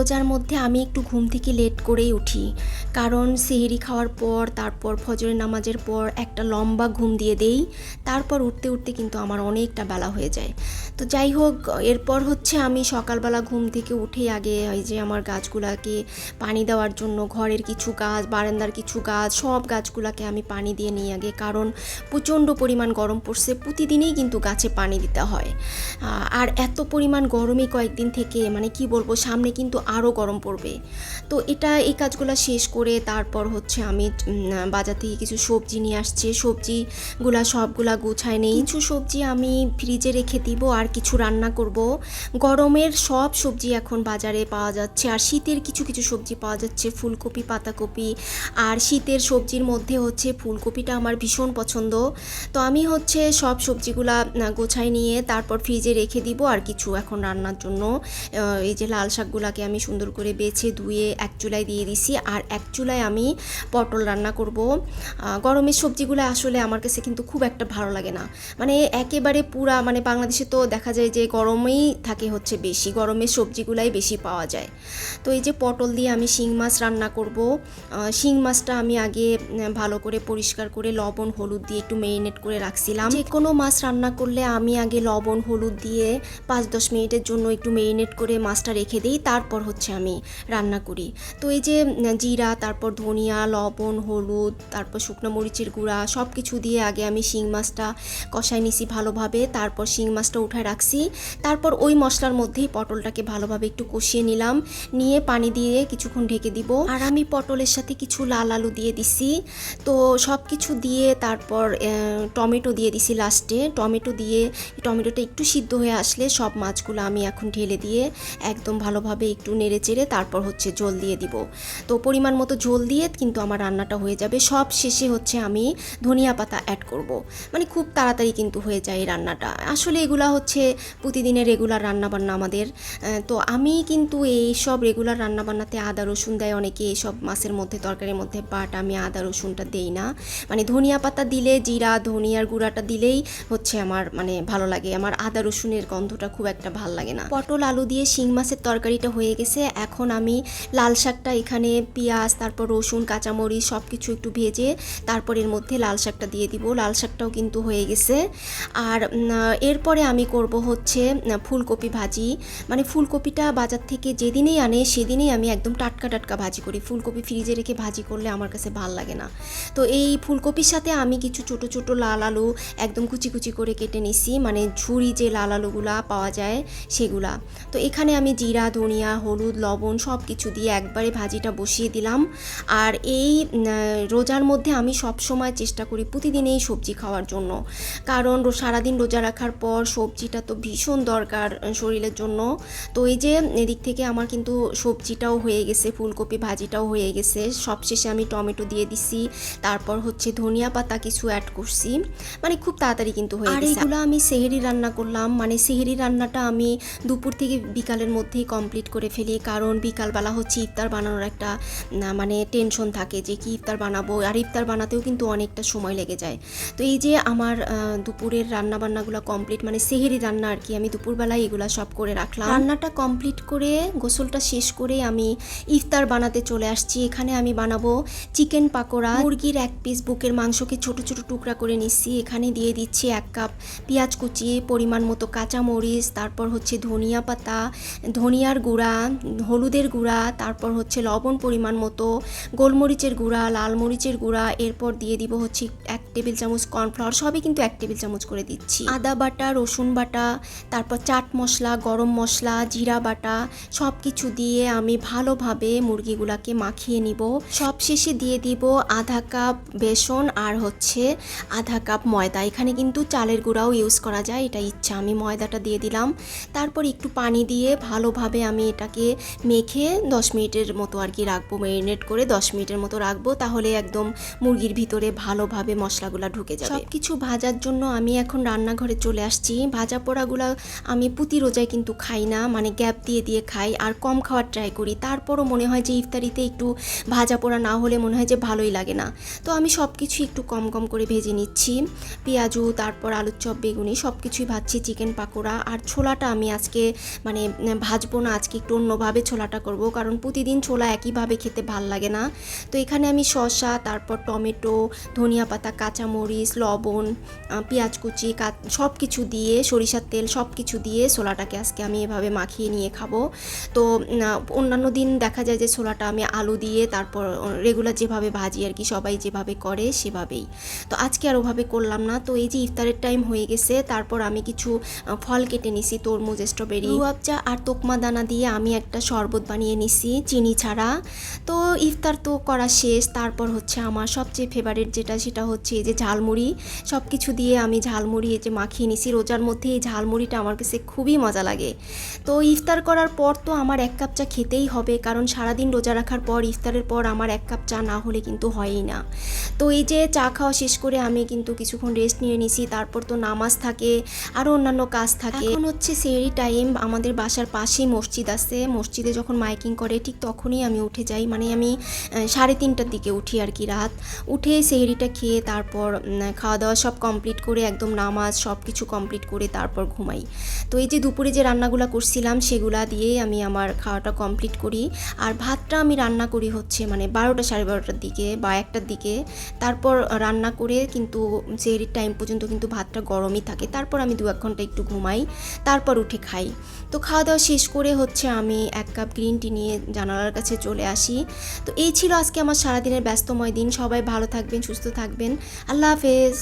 রোজার মধ্যে আমি একটু ঘুম থেকে লেট করেই উঠি। কারণ সেহেরি খাওয়ার পর, তারপর ফজরের নামাজের পর একটা লম্বা ঘুম দিয়ে দেই। তারপর উঠতে উঠতে কিন্তু আমার অনেকটা বেলা হয়ে যায়। তো যাই হোক, এরপর হচ্ছে আমি সকালবেলা ঘুম থেকে উঠেই আগে ওই যে আমার গাছগুলাকে পানি দেওয়ার জন্য, ঘরের কিছু গাছ, বারান্দার কিছু গাছ, সব গাছগুলাকে আমি পানি দিয়ে নিই আগে। কারণ প্রচণ্ড পরিমাণ গরম পড়ছে, প্রতিদিনই কিন্তু গাছে পানি দিতে হয়। আর এত পরিমাণ গরমে কয়েকদিন থেকে মানে কি বলব, সামনে কিন্তু আরও গরম পড়বে। তো এটা এই কাজগুলো শেষ করে তারপর হচ্ছে আমি বাজার থেকে কিছু সবজি নিয়ে আসছে। সবজিগুলা সবগুলা গুছায় নেই। কিছু সবজি আমি ফ্রিজে রেখে দিব আর কিছু রান্না করব। গরমের সব সবজি এখন বাজারে পাওয়া যাচ্ছে। আর শীতের কিছু কিছু সবজি পাওয়া যাচ্ছে, ফুলকপি, পাতাকপি। আর শীতের সবজির মধ্যে হচ্ছে ফুলকপিটা আমার ভীষণ পছন্দ। তো আমি হচ্ছে সব সবজিগুলা গোছায় নিয়ে তারপর ফ্রিজে রেখে দিব আর কিছু এখন রান্নার জন্য। এই যে লাল শাকগুলাকে আমি সুন্দর করে বেছে ধুয়ে এক চুলায় দিয়ে দিছি। আর এক চুলায় আমি পটল রান্না করব। গরমের সবজিগুলো আসলে আমার কাছে কিন্তু খুব একটা ভালো লাগে না। মানে একেবারে পুরা মানে বাংলাদেশে তো দেখা যায় যে গরমেই থাকে হচ্ছে বেশি, গরমের সবজিগুলাই বেশি পাওয়া যায়। তো এই যে পটল দিয়ে আমি শিং মাছ রান্না করব। শিং মাছটা আমি আগে ভালো করে পরিষ্কার করে লবণ, হলুদ দিয়ে একটু মেরিনেট করে রাখছিলাম। যে কোনো মাছ রান্না করলে আমি আগে লবণ, হলুদ দিয়ে পাঁচ দশ মিনিটের জন্য একটু মেরিনেট করে মাছটা রেখে দিই, তারপর হচ্ছে আমি রান্না করি। তো এই যে জিরা তারপর ধনিয়া, লবণ, হলুদ, তারপর শুকনো মরিচের গুঁড়া সব কিছু দিয়ে আগে আমি শিং মাছটা কষাই নিছি ভালোভাবে, তারপর শিং মাছটা উঠায় রাখছি। তারপর ওই মশলার মধ্যেই পটলটাকে ভালোভাবে একটু কষিয়ে নিলাম। নিয়ে পানি দিয়ে কিছুক্ষণ ঢেকে দিব। আর আমি পটলের সাথে কিছু লাল আলু দিয়ে দিছি। তো সব কিছু দিয়ে তারপর টমেটো দিয়ে দিছি লাস্টে। টমেটো দিয়ে, টমেটোটা একটু সিদ্ধ হয়ে আসলে সব মাছগুলো আমি এখন ঢেলে দিয়ে একদম ভালোভাবে একটু নেড়ে চেড়ে তারপর হচ্ছে জল দিয়ে দিব। তো পরিমাণ মতো ঝোল দিয়ে কিন্তু আমার রান্নাটা হয়ে যাবে। সব শেষে হচ্ছে আমি ধনিয়া পাতা অ্যাড করব। মানে খুব তাড়াতাড়ি কিন্তু হয়ে যায় এই রান্নাটা। আসলে এগুলা হচ্ছে প্রতিদিনের রেগুলার রান্নাবান্না আমাদের। তো আমি কিন্তু এই সব রেগুলার রান্নাবান্নাতে আদা, রসুন দেয় অনেকে। এইসব মাছের মধ্যে, তরকারির মধ্যে বাট আমি আদা, রসুনটা দেই না। মানে ধনিয়া পাতা দিলে, জিরা, ধনিয়ার গুঁড়াটা দিলেই হচ্ছে আমার মানে ভালো লাগে। আমার আদা, রসুনের গন্ধটা খুব একটা ভালো লাগে না। পটল, আলু দিয়ে শিং মাছের তরকারিটা হয়ে গেছে। এখন আমি লাল শাকটা এখানে, পেঁয়াজ তারপর রসুন, কাঁচামরিচ সব কিছু একটু ভেজে তারপর এর মধ্যে লাল শাকটা দিয়ে দিব। লাল শাকটাও কিন্তু হয়ে গেছে। আর এরপরে আমি করব হচ্ছে ফুলকপি ভাজি। মানে ফুলকপিটা বাজার থেকে যেদিনেই আনে সেদিনেই আমি একদম টাটকা টাটকা ভাজি করি। ফুলকপি ফ্রিজে রেখে ভাজি করলে আমার কাছে ভালো লাগে না। তো এই ফুলকপির সাথে আমি কিছু ছোট ছোট লাল আলু একদম কুচি কুচি করে কেটে নিছি। মানে ঝুড়ি যে লাল আলুগুলা পাওয়া যায় সেগুলা। তো এখানে আমি জিরা, ধনিয়া, হলুদ, লবণ সব কিছু দিয়ে একবারে ভাজিটা বসিয়ে দিলাম। আর এই রোজার মধ্যে আমি সব সময় চেষ্টা করি প্রতিদিন এই সবজি খাওয়ার জন্য। কারণ সারাদিন রোজা রাখার পর সবজিটা তো ভীষণ দরকার শরীরের জন্য। তো এই যে এদিক থেকে আমার কিন্তু সবজিটাও হয়ে গেছে ফুলকপি ভাজিটাও হয়ে গেছে। সবশেষে আমি টমেটো দিয়ে দিছি তারপর হচ্ছে ধনিয়া পাতা কিছু অ্যাড করছি। মানে খুব তাড়াতাড়ি কিন্তু হয়ে গেছে। আর এগুলো আমি সেহেরি রান্না করলাম। মানে সেহেরি রান্নাটা আমি দুপুর থেকে বিকালের মধ্যেই কমপ্লিট করে ফেলি। কারণ বিকালবেলা হচ্ছে ইফতার বানানোর একটা মানে টেনশন থাকে যে কি ইফতার বানাবো, আর ইফতার বানাতেও কিন্তু অনেকটা সময় লেগে যায়। তো এই যে আমার দুপুরের রান্না বান্নাগুলো কমপ্লিট মানে সেহেরি রান্না আর কি আমি দুপুরবেলায় এগুলো সব করে রাখলাম। রান্নাটা কমপ্লিট করে, গোসলটা শেষ করে আমি ইফতার বানাতে চলে আসছি। এখানে আমি বানাবো চিকেন পাকোড়া, মুরগির এক পিস বুকের মাংসকে ছোট ছোট টুকরা করে নিচ্ছি। এখানে দিয়ে দিচ্ছি এক কাপ পেঁয়াজ কুচি, পরিমাণ মতো কাঁচা মরিচ তারপর হচ্ছে ধনিয়া পাতা, ধনিয়ার গুঁড়া, হলুদের গুঁড়া, তারপর হচ্ছে লবণ পরিমাণ মতো গোলমরিচের গুঁড়া লাল মরিচের গুঁড়া এরপর দিয়ে দিব হচ্ছে এক টেবিল চামচ কর্নফ্লাওয়ার সবই কিন্তু এক টেবিল চামচ করে দিচ্ছি। আদা বাটা, রসুন বাটা, তারপর চাট মশলা, গরম মশলা, জিরা বাটা সব কিছু দিয়ে আমি ভালোভাবে মুরগিগুলাকে মাখিয়ে নিব। সব শেষে দিয়ে দিব আধা কাপ বেসন আর হচ্ছে আধা কাপ ময়দা। এখানে কিন্তু চালের গুঁড়াও ইউজ করা যায়, এটা ইচ্ছা। আমি ময়দাটা দিয়ে দিলাম। তারপর একটু পানি দিয়ে ভালোভাবে আমি এটাকে মেখে দশ মিনিটের মতো আর কি রাখব। মেরিনেট করে দশ মিনিটের মতো রাখব, তাহলে একদম মুরগির ভিতরে ভালোভাবে মশলা মশলাগুলো ঢুকে যাবে। সব কিছু ভাজার জন্য আমি এখন রান্নাঘরে চলে আসছি। ভাজা পোড়াগুলো আমি প্রতি রোজায় কিন্তু খাই না মানে গ্যাপ দিয়ে দিয়ে খাই আর কম খাওয়ার ট্রাই করি। তারপরও মনে হয় যে ইফতারিতে একটু ভাজা পোড়া না হলে মনে হয় যে ভালোই লাগে না। তো আমি সব কিছু একটু কম কম করে ভেজে নিচ্ছি। পেঁয়াজু, তারপর আলুর চপ, বেগুনি সব কিছুই ভাজছি, চিকেন পাকোড়া। আর ছোলাটা আমি আজকে মানে ভাজবো না, আজকে একটু অন্যভাবে ছোলাটা করব। কারণ প্রতিদিন ছোলা একইভাবে খেতে ভালো লাগে না। তো এখানে আমি শসা, তারপর টমেটো, ধনিয়া পাতা কাঁচামরিচ, লবণ পেঁয়াজ কুচি সব কিছু দিয়ে, সরিষার তেল সব কিছু দিয়ে ছোলাটাকে আজকে আমি এভাবে মাখিয়ে নিয়ে খাব। তো অন্যান্য দিন দেখা যায় যে ছোলাটা আমি আলু দিয়ে, তারপর রেগুলার যেভাবে ভাজি আর কি, সবাই যেভাবে করে সেভাবেই। তো আজকে আর ওভাবে করলাম না। তো এই যে ইফতারের টাইম হয়ে গেছে, তারপর আমি কিছু ফল কেটে নিছি, তরমুজ স্ট্রবেরি রুয়াবজা আর তোকমা দানা দিয়ে আমি একটা শরবত বানিয়ে নিছি, চিনি ছাড়া। তো ইফতার তো করা শেষ, তারপর হচ্ছে আমার সবচেয়ে ফেভারিট যেটা, সেটা হচ্ছে এই যে ঝালমুড়ি সব কিছু দিয়ে আমি ঝালমুড়ি এই যে মাখিয়ে নিছি। রোজার মধ্যে এই ঝালমুড়িটা আমার কাছে খুবই মজা লাগে। তো ইফতার করার পর তো আমার এক কাপ চা খেতেই হবে, কারণ সারাদিন রোজা রাখার পর, ইফতারের পর আমার এক কাপ চা না হলে কিন্তু হয়ই না। তো এই যে চা খাওয়া শেষ করে আমি কিন্তু কিছুক্ষণ রেস্ট নিয়ে নিছি, তারপর তো নামাজ থাকে আরও অন্যান্য কাজ থাকে। এখন হচ্ছে সেরি টাইম আমাদের বাসার পাশেই মসজিদ আছে। মসজিদে যখন মাইকিং করে, ঠিক তখনই আমি উঠে যাই। মানে আমি সাড়ে তিনটার দিকে উঠি আর কি রাত। উঠে সেহরিটা খেয়ে তারপর উম, খাওয়া দাওয়া সব কমপ্লিট করে একদম নামাজ সব কিছু কমপ্লিট করে তারপর ঘুমাই। তো এই যে দুপুরে যে রান্নাগুলো করছিলাম সেগুলা দিয়েই আমি আমার খাওয়াটা কমপ্লিট করি। আর ভাতটা আমি রান্না করি হচ্ছে মানে বারোটা সাড়ে বারোটার দিকে বা একটার দিকে। তারপর রান্না করে কিন্তু সেহরির টাইম পর্যন্ত কিন্তু ভাতটা গরমই থাকে। তারপর আমি দু এক ঘণ্টা একটু ঘুমাই তারপর উঠে খাই। তো খাওয়া দাওয়া শেষ করে হচ্ছে আমি এক কাপ গ্রিন টি নিয়ে জানালার কাছে চলে আসি। তো এই ছিল আজকে আমার সারাদিনের ব্যস্তময় দিন। সবাই ভালো থাকবেন সুস্থ থাকবেন। আল্লাহ হাফেজ